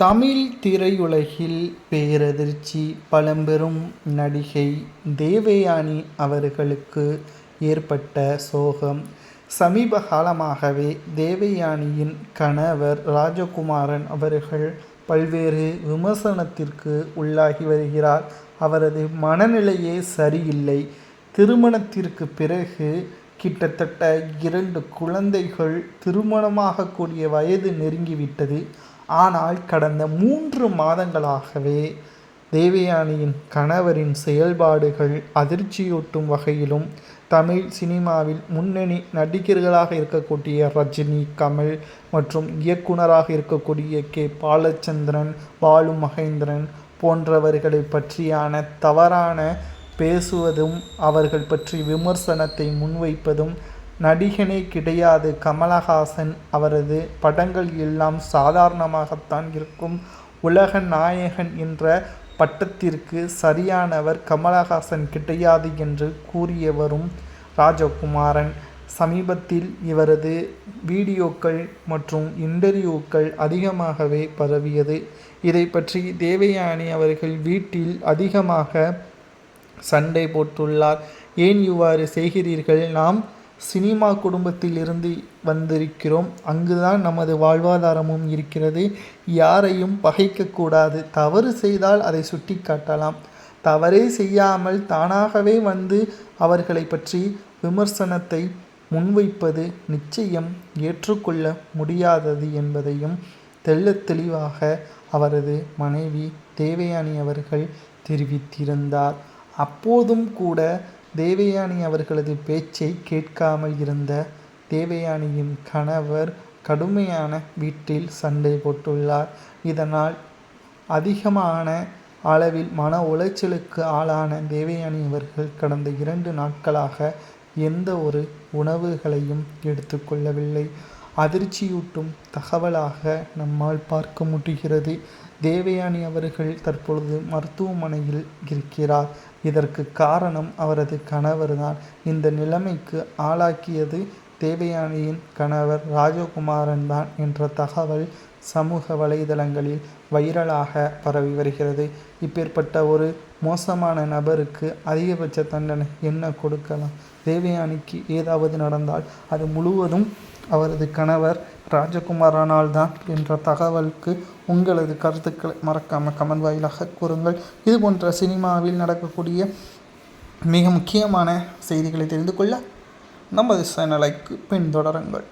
தமிழ் திரையுலகில் பேரதிர்ச்சி பழம்பெரும் நடிகை தேவயானி அவர்களுக்கு ஏற்பட்ட சோகம். சமீப காலமாகவே தேவயானியின் கணவர் ராஜகுமாரன் அவர்கள் பல்வேறு விமர்சனத்திற்கு உள்ளாகி வருகிறார். அவரது மனநிலையே சரியில்லை. திருமணத்திற்கு பிறகு கிட்டத்தட்ட இரண்டு குழந்தைகள் திருமணமாகக்கூடிய வயது நெருங்கிவிட்டது. ஆனால் கடந்த மூன்று மாதங்களாகவே தேவயானியின் கணவரின் செயல்பாடுகள் அதிர்ச்சியூட்டும் வகையிலும் தமிழ் சினிமாவில் முன்னணி நடிகர்களாக இருக்கக்கூடிய ரஜினி கமல் மற்றும் இயக்குனராக இருக்கக்கூடிய கே. பாலச்சந்திரன் பாலு மகேந்திரன் போன்றவர்களை பற்றியான தவறான பேசுவதும் அவர்கள் பற்றி விமர்சனத்தை முன்வைப்பதும் நடிகனே கிடையாது. கமலஹாசன் அவரது படங்கள் எல்லாம் சாதாரணமாகத்தான் இருக்கும். உலக நாயகன் என்ற பட்டத்திற்கு சரியானவர் கமலஹாசன் கிடையாது என்று கூறியவரும் ராஜகுமாரன். சமீபத்தில் இவரது வீடியோக்கள் மற்றும் இன்டர்வியூக்கள் அதிகமாகவே பரவியது. இதை பற்றி தேவயானி அவர்கள் வீட்டில் அதிகமாக சண்டை போட்டுள்ளார். ஏன் இவ்வாறு செய்கிறீர்கள்? நாம் சினிமா குடும்பத்தில் இருந்து வந்திருக்கிறோம். அங்குதான் நமது வாழ்வாதாரமும் இருக்கிறது. யாரையும் பகைக்கக்கூடாது. தவறு செய்தால் அதை சுட்டி காட்டலாம். தவறே செய்யாமல் தானாகவே வந்து அவர்களை பற்றி விமர்சனத்தை முன்வைப்பது நிச்சயம் ஏற்றுக்கொள்ள முடியாதது என்பதையும் தெள்ள தெளிவாக அவரது மனைவி தேவயானி அவர்கள் தெரிவித்திருந்தார். அப்போதும் கூட தேவயானி அவர்களது பேச்சை கேட்காமல் இருந்த தேவயானியின் கணவர் கடுமையான வீட்டில் சண்டை போட்டுள்ளார். இதனால் அதிகமான அளவில் மன உளைச்சலுக்கு ஆளான தேவயானி அவர்கள் கடந்த இரண்டு நாட்களாக எந்த ஒரு உணவுகளையும் எடுத்துக்கொள்ளவில்லை அதிர்ச்சியூட்டும் தகவலாக நம்மால் பார்க்க முடிகிறது. தேவயானி அவர்கள் தற்பொழுது மருத்துவமனையில் இருக்கிறார். இதற்கு காரணம் அவரது கணவர்தான். இந்த நிலைமைக்கு ஆளாக்கியது தேவயானியின் கணவர் ராஜகுமாரன் தான் என்ற தகவல் சமூக வலைதளங்களில் வைரலாக பரவி வருகிறது. இப்பேற்பட்ட ஒரு மோசமான நபருக்கு அதிகபட்ச தண்டனை என்ன கொடுக்கலாம்? தேவயானிக்கு ஏதாவது நடந்தால் அது முழுவதும் அவரது கணவர் ராஜகுமாரனால் தான் என்ற தகவலுக்கு உங்களது கருத்துக்களை மறக்காமல் கமெண்ட் வாயிலாக கூறுங்கள். இது போன்ற சினிமாவில் நடக்கக்கூடிய மிக முக்கியமான செய்திகளை தெரிந்து கொள்ள நமது சேனலைக்கு பின்தொடருங்கள்.